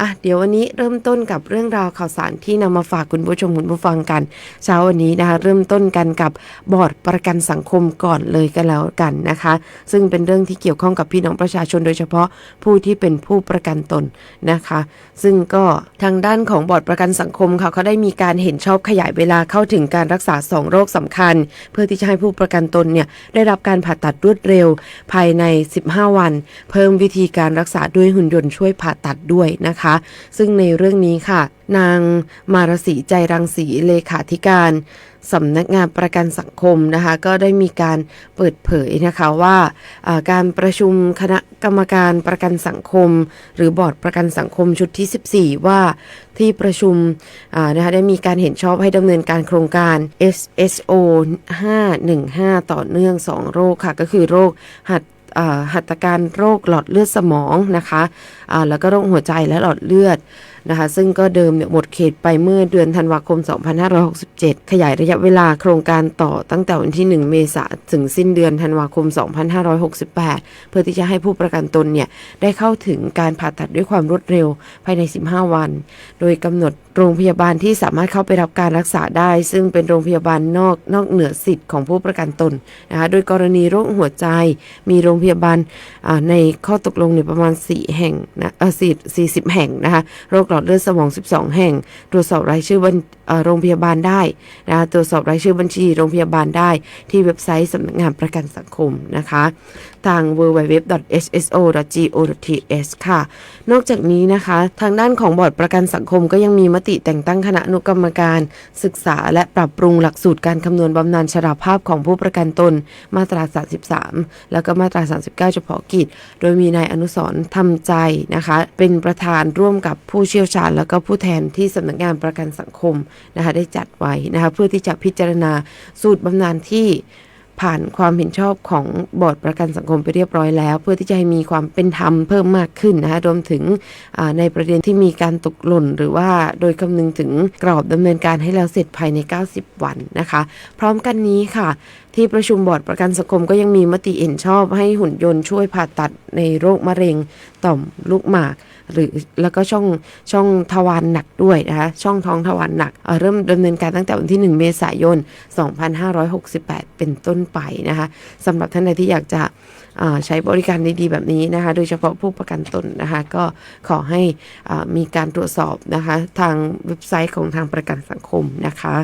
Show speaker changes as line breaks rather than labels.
อะเดี๋ยววันนี้เริ่มต้นกับเรื่องราวข่าวสารที่นำมาฝากคุณผู้ชมคุณผู้ฟังกัน เช้าวันนี้นะคะ เริ่มต้นกันกับบอร์ดประกันสังคมก่อนเลยกันแล้วกันนะคะ ซึ่งเป็นเรื่องที่เกี่ยวข้องกับพี่น้องประชาชนโดยเฉพาะผู้ที่เป็นผู้ประกันตนนะคะ ซึ่งก็ทางด้านของบอร์ดประกันสังคมค่ะเขาได้มีการเห็นชอบขยายเวลาเข้าถึงการรักษา 2 โรคสำคัญ เพื่อที่จะให้ผู้ประกันตนเนี่ยได้รับการผ่าตัดรวดเร็ว ภายใน 15 วัน เพิ่มวิธีการรักษาด้วยหุ่นยนต์ช่วยผ่าตัดด้วยนะคะซึ่งในเรื่องนี้ค่ะ นางมารสีใจรังสีเลขาธิการสำนักงานประกันสังคมนะคะ ก็ได้มีการเปิดเผยนะคะว่าการประชุมคณะกรรมการประกันสังคม หรือบอร์ดประกันสังคมชุดที่ 14 ว่าที่ประชุมนะคะได้มีการเห็นชอบให้ดำเนินการโครงการ SSO 515 ต่อเนื่อง 2 โรคค่ะ ก็คือโรคหัด หัตถการโรคหลอดเลือดสมองนะคะแล้วก็โรคหัวใจและหลอดเลือดนะคะ ซึ่งก็เดิมเนี่ยหมดเขตไปเมื่อเดือนธันวาคม 2567 ขยายระยะเวลาโครงการต่อตั้งแต่วันที่ 1 เมษายนถึงสิ้นเดือนธันวาคม 2568 เพื่อที่จะให้ผู้ประกันตนเนี่ยได้เข้าถึงการผ่าตัดด้วยความรวดเร็วภายใน 15 วัน โดยกำหนดโรงพยาบาลที่สามารถเข้าไปรับการรักษาได้ ซึ่งเป็นโรงพยาบาลนอกนอกเหนือสิทธิ์ของผู้ประกันตนนะคะโดยกรณีโรคหัวใจ มีโรงพยาบาลในข้อตกลงเนี่ยประมาณ 4 แห่งนะเออ4 40แห่งนะคะโรคหลอดเลือดสมอง 12 แห่ง ตรวจสอบรายชื่อบัญโรงพยาบาลได้นะคะตรวจสอบรายชื่อบัญชีโรงพยาบาลได้ที่เว็บไซต์สำนักงานประกันสังคมนะคะทาง www.hso.go.th ค่ะ นอกจากนี้นะคะ ทางด้านของบอร์ดประกันสังคมก็ยังมีมติแต่งตั้งคณะอนุกรรมการ ศึกษาและปรับปรุงหลักสูตรการคำนวณบำนาญชราภาพของผู้ประกันตนมาตรา 33 แล้วก็มาตรา 39 เฉพาะกิจ โดยมีนายอนุสรทำใจนะคะ เป็นประธานร่วมกับผู้เชี่ยวชาญ แล้วก็ผู้แทนที่สำนักงานประกันสังคมนะคะได้จัดไว้นะคะเพื่อที่จะพิจารณาสูตรบำนาญที่ผ่านความเห็นชอบของบอร์ดประกันสังคมไปเรียบร้อยแล้ว เพื่อที่จะให้มีความเป็นธรรมเพิ่มมากขึ้นนะคะรวมถึงในประเด็นที่มีการตกหล่น หรือว่าโดยคำนึงถึงกรอบดำเนินการให้แล้วเสร็จภายใน 90 วันนะคะ พร้อมกันนี้ค่ะที่ประชุมบอร์ดประกันสังคมก็ยังมีมติเห็นชอบให้หุ่นยนต์ช่วยผ่าตัดในโรคมะเร็งต่อมลูกหมาก หรือแล้วก็ช่องช่องทวารหนักด้วยนะคะช่องท้องทวารหนักเเริ่มดำเนินการตั้งแต่วันที่ 1 เมษายน 2568 เป็นต้นไปนะคะสำหรับท่านใดที่อยากจะใช้บริการดีๆแบบนี้นะคะโดยเฉพาะผู้ประกันตนนะคะก็ขอให้มีการตรวจสอบนะคะทางเว็บไซต์ของทางประกันสังคมนะคะ